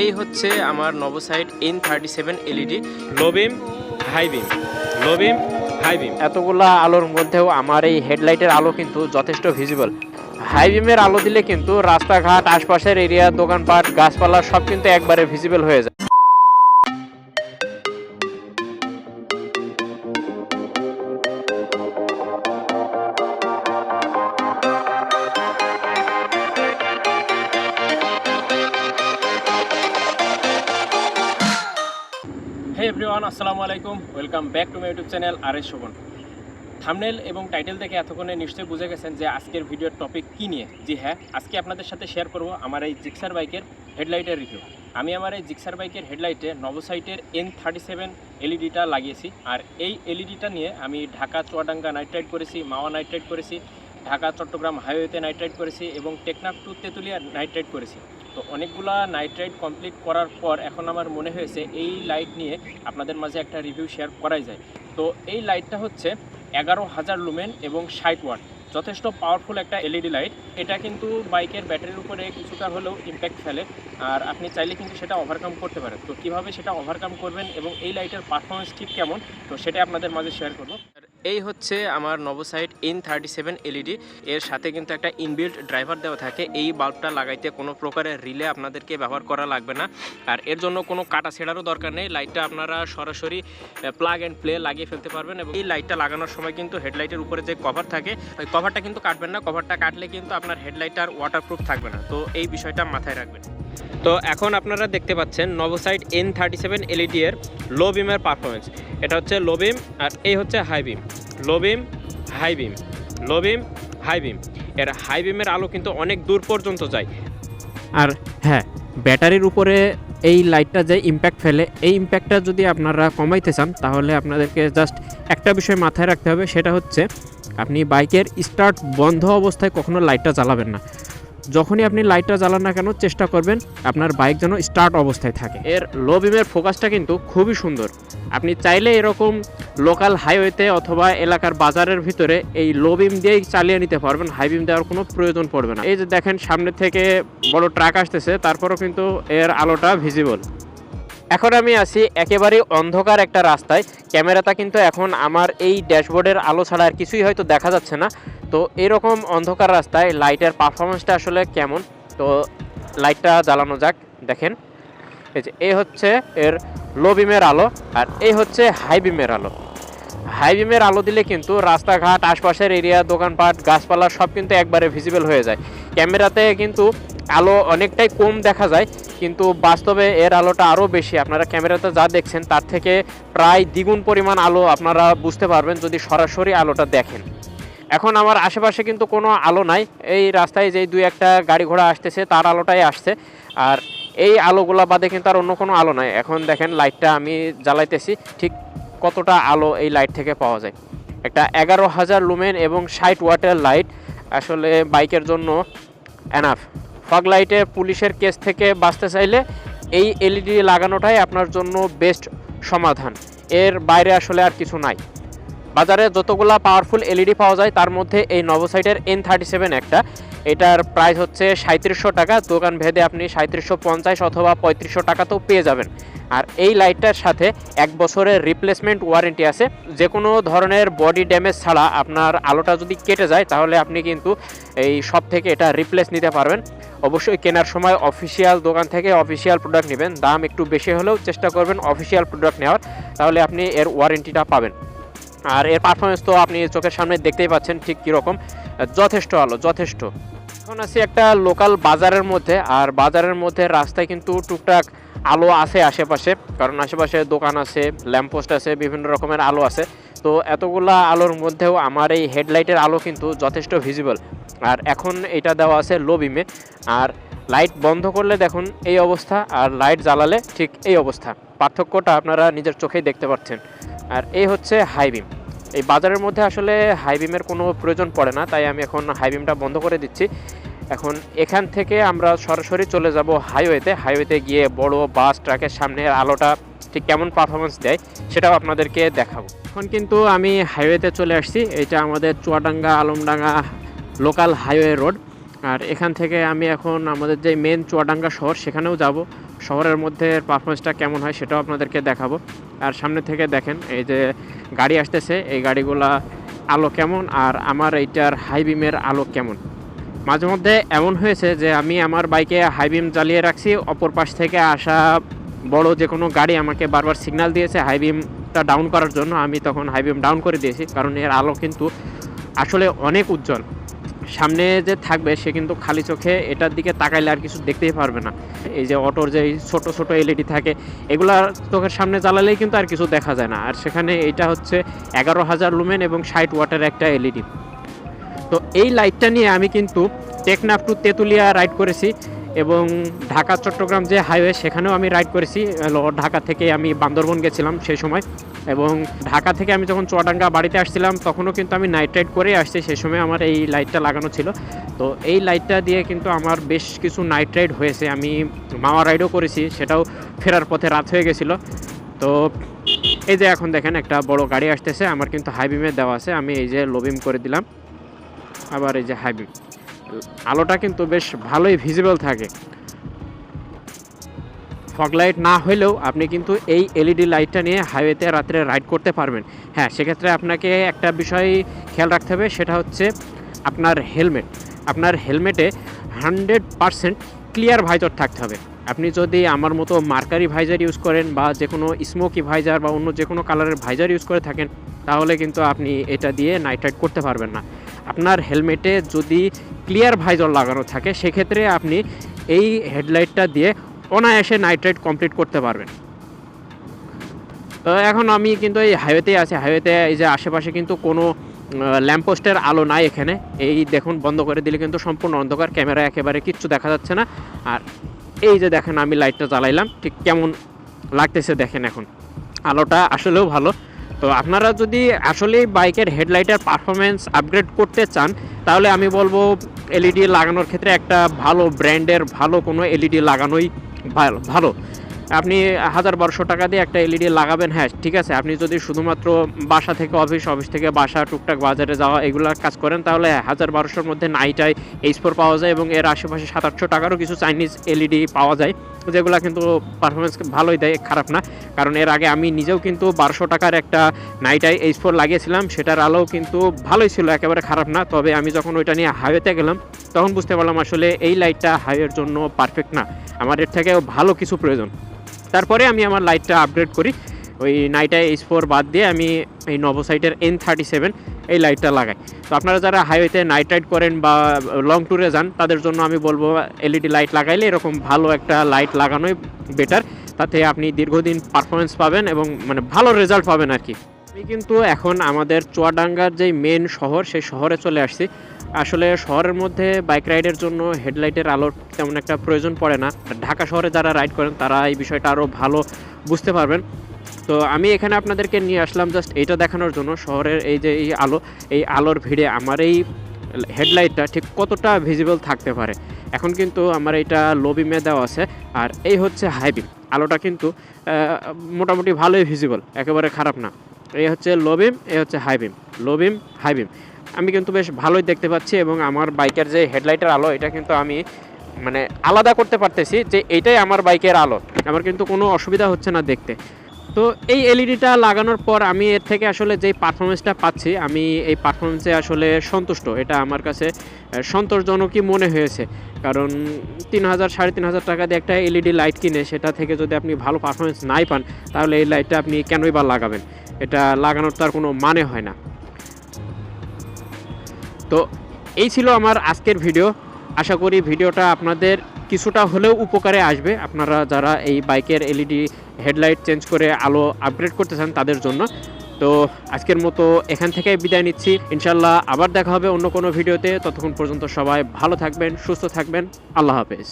এই হচ্ছে আমার Novsight N thirty seven LED low beam high beam low beam high beam এতগুলা আলোর মধ্যেও আমার এই হেডলাইটের আলো কিন্তু যথেষ্ট ভিজিবল হাই বিমের আলো দিলে কিন্তু রাস্তাঘাট আশপাশের এরিয়া দোকানপাট গাছপালা সব কিন্তু একবারে ভিজিবল হয়ে যায়। এভরিওয়ান, আসসালামু আলাইকুম। Welcome back to my YouTube channel R S Shovon. Thumbnail এবং টাইটেল থেকে এতক্ষণে নিশ্চয়ই বুঝে গেছেন যে আজকের ভিডিওর টপিক কী নিয়ে? জি হ্যাঁ আজকে আপনাদের সাথে শেয়ার করব আমার এই জিক্সার বাইকের হেডলাইটের রিভিউ আমি আমার এই জিক্সার বাইকের হেডলাইটে নবসাইটের এন থার্টি সেভেন এলইডিটা লাগিয়েছি। আর এই এলইডিটা নিয়ে আমি ঢাকা, চুয়াডাঙ্গা নাইট রাইড করেছি, মাওয়া নাইট রাইড করেছি, ঢাকা, চট্টগ্রাম হাইওয়েতে নাইট রাইড করেছি এবং Teknaf to Tetulia night ride করেছি। তো অনেকগুলা নাইট রাইড কমপ্লিট করার পর এখন আমার মনে হয়েছে এই লাইট নিয়ে আপনাদের মাঝে একটা রিভিউ শেয়ার করাই যায়। তো এই লাইটটা হচ্ছে এগারো হাজার লুমেন এবং ষাট ওয়াট। যথেষ্ট পাওয়ারফুল একটা এলইডি লাইট এটা কিন্তু বাইকের ব্যাটারির উপরে কিছুটা হলেও ইম্প্যাক্ট ফেলে। আর আপনি চাইলে কিন্তু সেটা ওভারকাম করতে পারেন। তো কীভাবে সেটা ওভারকাম করবেন এবং এই লাইটের পারফরমেন্স ঠিক কেমন, তো সেটা আপনাদের মাঝে শেয়ার করব। এই হচ্ছে আমার Novsight N thirty seven LED এর সাথে কিন্তু একটা ইনবিল্ট ড্রাইভার দেওয়া থাকে। এই বাল্বটা লাগাইতে কোনো প্রকারের রিলে আপনাদেরকে ব্যবহার করা লাগবে না। আর এর জন্য কোনো কাটা ছেঁড়ারও দরকার নেই। লাইটটা আপনারা সরাসরি প্লাগ অ্যান্ড প্লে লাগিয়ে ফেলতে পারবেন এবং এই লাইটটা লাগানোর সময় কিন্তু হেডলাইটের উপরে যে কভার থাকে, ওই কভারটা কিন্তু কাটবেন না। কভারটা কাটলে কিন্তু আপনার হেডলাইট আর ওয়াটারপ্রুফ থাকবে না। তো এই বিষয়টা মাথায় রাখবেন। তো এখন আপনারা দেখতে পাচ্ছেন Novsight N thirty seven LED এর লো বিমের পারফরমেন্স এটা হচ্ছে লো বিম আর এই হচ্ছে high beam low beam high beam low beam high beam এর হাই বিমের আলো কিন্তু অনেক দূর পর্যন্ত যায়। আর হ্যাঁ ব্যাটারির উপরে এই লাইটটা যে ইম্প্যাক্ট ফেলে, এই ইম্প্যাক্টটা যদি আপনারা কমাইতে চান, তাহলে আপনাদেরকে জাস্ট একটা বিষয় মাথায় রাখতে হবে, সেটা হচ্ছে আপনি বাইকের স্টার্ট বন্ধ অবস্থায় কখনো লাইটটা জ্বালাবেন না। যখনই আপনি লাইটটা জ্বালান না কেন, চেষ্টা করবেন আপনার বাইক যেন স্টার্ট অবস্থায় থাকে। এর লো বিমের ফোকাসটা কিন্তু খুবই সুন্দর। আপনি চাইলে এরকম লোকাল হাইওয়েতে অথবা এলাকার বাজারের ভিতরে এই লো বিম দিয়েই চালিয়ে নিতে পারবেন। হাই বিম দেওয়ার কোনো প্রয়োজন পড়বে না। এই যে দেখেন, সামনে থেকে বড় ট্রাক আসতেছে, তারপরও কিন্তু এর আলোটা ভিজিবল এখন আমি আছি একেবারেই অন্ধকার একটা রাস্তায়। ক্যামেরাটা কিন্তু এখন আমার এই ড্যাশবোর্ডের আলো ছাড়া আর কিছুই হয়তো দেখা যাচ্ছে না। তো এরকম অন্ধকার রাস্তায় লাইটের পারফরমেন্সটা আসলে কেমন? তো লাইটটা জ্বালানো যাক, দেখেন। এই যে এই হচ্ছে এর লো বিমের আলো আর এই হচ্ছে হাই বিমের আলো। হাই বিমের আলো দিলে কিন্তু রাস্তাঘাট, আশপাশের এরিয়া দোকানপাট, গাছপালা সব কিন্তু একবারে ভিজিবল হয়ে যায়। ক্যামেরাতে কিন্তু আলো অনেকটাই কম দেখা যায়, কিন্তু বাস্তবে এর আলোটা আরও বেশি। আপনারা ক্যামেরাতে যা দেখছেন, তার থেকে প্রায় দ্বিগুণ পরিমাণ আলো আপনারা বুঝতে পারবেন যদি সরাসরি আলোটা দেখেন। এখন আমার আশেপাশে কিন্তু কোনো আলো নাই। এই রাস্তায় যেই দুই একটা গাড়ি ঘোড়া আসতেছে, তার আলোটাই আসছে। আর এই আলোগুলা বাদে কিন্তু আর অন্য কোনো আলো নাই। এখন দেখেন লাইটটা আমি জ্বালাইতেছি, ঠিক কতটা আলো এই লাইট থেকে পাওয়া যায়। একটা এগারো হাজার লুমেন এবং ষাট ওয়াটের লাইট, আসলে বাইকের জন্য এনাফ। ফগ লাইটে পুলিশের কেস থেকে বাঁচতে চাইলে এই এলইডি লাগানোটাই আপনার জন্য বেস্ট সমাধান। এর বাইরে আসলে আর কিছু নাই। বাজারে যতগুলা পাওয়ারফুল এলইডি পাওয়া যায়, তার মধ্যে এই নভোসাইটের এন থার্টি সেভেন একটা। এটার প্রাইস হচ্ছে সাঁত্রিশশো টাকা, দোকান ভেদে আপনি সাঁত্রিশশো পঞ্চাশ অথবা পঁয়ত্রিশশো টাকাতেও পেয়ে যাবেন। আর এই লাইটটার সাথে এক বছরের রিপ্লেসমেন্ট ওয়ারেন্টি আছে। যে কোনো ধরনের বডি ড্যামেজ ছাড়া আপনার আলোটা যদি কেটে যায়, তাহলে আপনি কিন্তু এই সব থেকে এটা রিপ্লেস নিতে পারবেন। অবশ্যই কেনার সময় অফিসিয়াল দোকান থেকে অফিসিয়াল প্রোডাক্ট নেবেন। দাম একটু বেশি হলেও চেষ্টা করবেন অফিসিয়াল প্রোডাক্ট নেওয়ার। তাহলে আপনি এর ওয়ারেন্টিটা পাবেন। আর এর পারফরমেন্স তো আপনি চোখের সামনে দেখতেই পাচ্ছেন ঠিক কীরকম। যথেষ্ট আলো, যথেষ্ট। এখন আছি একটা লোকাল বাজারের মধ্যে, আর বাজারের মধ্যে রাস্তায় কিন্তু টুকটাক আলো আছে আশেপাশে, কারণ আশেপাশে দোকান আছে ল্যাম্পপোস্ট আছে, বিভিন্ন রকমের আলো আছে। তো এতগুলা আলোর মধ্যেও আমার এই হেডলাইটের আলো কিন্তু যথেষ্ট ভিজিবল আর এখন এটা দেওয়া আছে লো বিমে আর লাইট বন্ধ করলে দেখুন এই অবস্থা আর লাইট জ্বালালে ঠিক এই অবস্থা। পার্থক্যটা আপনারা নিজের চোখেই দেখতে পাচ্ছেন। আর এই হচ্ছে হাই বিম এই বাজারের মধ্যে আসলে হাই বিমের কোনো প্রয়োজন পড়ে না, তাই আমি এখন হাই বিমটা বন্ধ করে দিচ্ছি। এখন এখান থেকে আমরা সরাসরি চলে যাব হাইওয়েতে হাইওয়েতে গিয়ে বড় বাস ট্রাকের সামনে আলোটা ঠিক কেমন পারফরমেন্স দেয় সেটাও আপনাদেরকে দেখাবো। এখন কিন্তু আমি হাইওয়েতে চলে আসছি। এটা আমাদের Chuadanga, Alamdanga local highway road আর এখান থেকে আমি এখন আমাদের যে মেন চুয়াডাঙ্গা শহর, সেখানেও যাব। শহরের মধ্যে পারফরমেন্সটা কেমন হয় সেটাও আপনাদেরকে দেখাবো। আর সামনে থেকে দেখেন, এই যে গাড়ি আসতেছে, এই গাড়িগুলা আলো কেমন আর আমার এইটার হাই বিমের আলো কেমন? মাঝে মধ্যে এমন হয়েছে যে আমি আমার বাইকে হাই বিম জ্বালিয়ে রাখছি, অপর পাশ থেকে আসা বড় যে কোনো গাড়ি আমাকে বারবার সিগনাল দিয়েছে হাই বিমটা ডাউন করার জন্য। আমি তখন হাই বিম ডাউন করে দিয়েছি, কারণ এর আলো কিন্তু আসলে অনেক উজ্জ্বল। সামনে যে থাকবে, সে কিন্তু খালি চোখে এটার দিকে তাকাইলে আর কিছু দেখতেই পারবে না। এই যে অটোর যে ছোট ছোট এলইডি থাকে, এগুলা চোখের সামনে জ্বালালেই কিন্তু আর কিছু দেখা যায় না। আর সেখানে এটা হচ্ছে এগারো হাজার লুমেন এবং ষাট ওয়াটার একটা এলইডি তো এই লাইটটা নিয়ে আমি কিন্তু টেকনাফ টু তেঁতুলিয়া রাইড করেছি। এবং ঢাকা, চট্টগ্রাম যে হাইওয়ে সেখানেও আমি রাইড করেছি। ঢাকা থেকে আমি বান্দরবন গেছিলাম সেই সময়। এবং ঢাকা থেকে আমি যখন চুয়াডাঙ্গা বাড়িতে আসছিলাম, তখনও কিন্তু আমি নাইট রাইড করে আসছি। সেই সময় আমার এই লাইটটা লাগানো ছিল। তো এই লাইটটা দিয়ে কিন্তু আমার বেশ কিছু নাইট রাইড হয়েছে। আমি মাওয়া রাইডও করেছি, সেটাও ফেরার পথে রাত হয়ে গেছিল। তো এই যে এখন দেখেন, একটা বড় গাড়ি আসতেছে। আমার কিন্তু হাই বিমে দেওয়া আছে। আমি এই যে লোবিম করে দিলাম। আবার এই যে হাই বিম আলোটা কিন্তু বেশ ভালোই ভিজিবল থাকে। ফগ লাইট না হলেও আপনি কিন্তু এই এলইডি লাইটটা নিয়ে হাইওয়েতে রাত্রে রাইড করতে পারবেন। হ্যাঁ সেক্ষেত্রে আপনাকে একটা বিষয় খেয়াল রাখতে হবে, সেটা হচ্ছে আপনার হেলমেট আপনার হেলমেটে হান্ড্রেড পারসেন্ট ক্লিয়ার ভাইজার থাকতে হবে। আপনি যদি আমার মতো মার্কারি ভাইজার ইউজ করেন বা যে কোনো স্মোকি ভাইজার বা অন্য যে কোনো কালারের ভাইজার ইউজ করে থাকেন, তাহলে কিন্তু আপনি এটা দিয়ে নাইট রাইড করতে পারবেন না। আপনার হেলমেটে যদি ক্লিয়ার ভাইজার লাগানো থাকে, সেক্ষেত্রে আপনি এই হেডলাইটটা দিয়ে অনায়াসে নাইট রাইড কমপ্লিট করতে পারবেন। তো এখন আমি কিন্তু এই হাইওয়েতেই আছি। হাইওয়েতে এই যে আশেপাশে কিন্তু কোনো ল্যাম্পপোস্টের আলো নাই এখানে। এই দেখুন, বন্ধ করে দিলে কিন্তু সম্পূর্ণ অন্ধকার, ক্যামেরা একেবারে কিচ্ছু দেখা যাচ্ছে না। আর এই যে দেখেন, আমি লাইটটা জ্বালাইলাম। ঠিক কেমন লাগতেছে দেখেন এখন। আলোটা আসলেও ভালো। তো আপনারা যদি আসলে বাইকের হেডলাইটের পারফরমেন্স আপগ্রেড করতে চান, তাহলে আমি বলব এলইডি লাগানোর ক্ষেত্রে একটা ভালো ব্র্যান্ডের, ভালো কোনো এলইডি লাগানোই ভালো। আপনি হাজার বারোশো টাকা দিয়ে একটা এলইডি লাগাবেন হ্যাঁ ঠিক আছে। আপনি যদি শুধুমাত্র বাসা থেকে অফিস অফিস থেকে বাসা, টুকটাক বাজারে যাওয়া এগুলোর কাজ করেন, তাহলে হাজার বারোশোর মধ্যে নাইটাই এইচ ফোর পাওয়া যায় এবং এর আশেপাশে সাত আটশো টাকারও কিছু চাইনিজ এলইডি পাওয়া যায়। যেগুলো কিন্তু পারফরমেন্স ভালোই দেয়, খারাপ না। কারণ এর আগে আমি নিজেও কিন্তু বারোশো টাকার একটা নাইট নাইটাই এইচ ফোর লাগিয়েছিলাম, সেটার আলোও কিন্তু ভালোই ছিল, একেবারে খারাপ না। তবে আমি যখন ওইটা নিয়ে হাইওয়েতে গেলাম, তখন বুঝতে পারলাম আসলে এই লাইটটা হাইওয়ের জন্য পারফেক্ট না। আমার এর থেকেও ভালো কিছু প্রয়োজন। তারপরে আমি আমার লাইটটা আপগ্রেড করি। ওই নাইটা এইচ ফোর বাদ দিয়ে আমি এই নভোসাইটের এন থার্টি সেভেন এই লাইটটা লাগাই। তো আপনারা যারা হাইওয়েতে নাইট রাইড করেন বা লং ট্যুরে যান, তাদের জন্য আমি বলব এলইডি লাইট লাগাইলে এরকম ভালো একটা লাইট লাগানোই বেটার তাতে আপনি দীর্ঘদিন পারফরমেন্স পাবেন এবং মানে ভালো রেজাল্ট পাবেন আর কি। আমি কিন্তু এখন আমাদের চুয়াডাঙ্গার যেই মেন শহর, সেই শহরে চলে আসছি। আসলে শহরের মধ্যে বাইক রাইডের জন্য হেডলাইটের আলোর তেমন একটা প্রয়োজন পড়ে না। ঢাকা শহরে যারা রাইড করেন, তারা এই বিষয়টা আরও ভালো বুঝতে পারবেন। তো আমি এখানে আপনাদেরকে নিয়ে আসলাম জাস্ট এইটা দেখানোর জন্য শহরের এই যে এই আলো, এই আলোর ভিড়ে আমার এই হেডলাইটটা ঠিক কতটা ভিজিবল থাকতে পারে। এখন কিন্তু আমার এইটা লো বিমে দেওয়া আছে, আর এই হচ্ছে হাই বিম আলোটা কিন্তু মোটামুটি ভালোই ভিজিবল একেবারে খারাপ না। এই হচ্ছে লো বিম এই হচ্ছে high beam low beam high beam আমি কিন্তু বেশ ভালোই দেখতে পাচ্ছি এবং আমার বাইকের যে হেডলাইটের আলো, এটা কিন্তু আমি মানে আলাদা করতে পারতেছি যে এইটাই আমার বাইকের আলো। আমার কিন্তু কোনো অসুবিধা হচ্ছে না দেখতে। তো এই এলইডিটা লাগানোর পর আমি এর থেকে আসলে যেই পারফরমেন্সটা পাচ্ছি, আমি এই পারফরমেন্সে আসলে সন্তুষ্ট। এটা আমার কাছে সন্তোষজনকই মনে হয়েছে। কারণ তিন হাজার, সাড়ে তিন হাজার টাকা দিয়ে একটা এলইডি লাইট কিনে, সেটা থেকে যদি আপনি ভালো পারফরমেন্স নাই পান, তাহলে এই লাইটটা আপনি কেনই বা লাগাবেন? এটা লাগানোর তার কোনো মানে হয় না। তো এই ছিল আমার আজকের ভিডিও আশা করি ভিডিওটা আপনাদের কিছুটা হলেও উপকারে আসবে। আপনারা যারা এই বাইকের এলইডি হেডলাইট চেঞ্জ করে আলো আপগ্রেড করতে চান তাদের জন্য। তো আজকের মতো এখান থেকে বিদায় নিচ্ছি। ইনশাল্লাহ আবার দেখা হবে অন্য কোনো ভিডিওতে। ততক্ষণ পর্যন্ত সবাই ভালো থাকবেন, সুস্থ থাকবেন। আল্লাহ হাফেজ।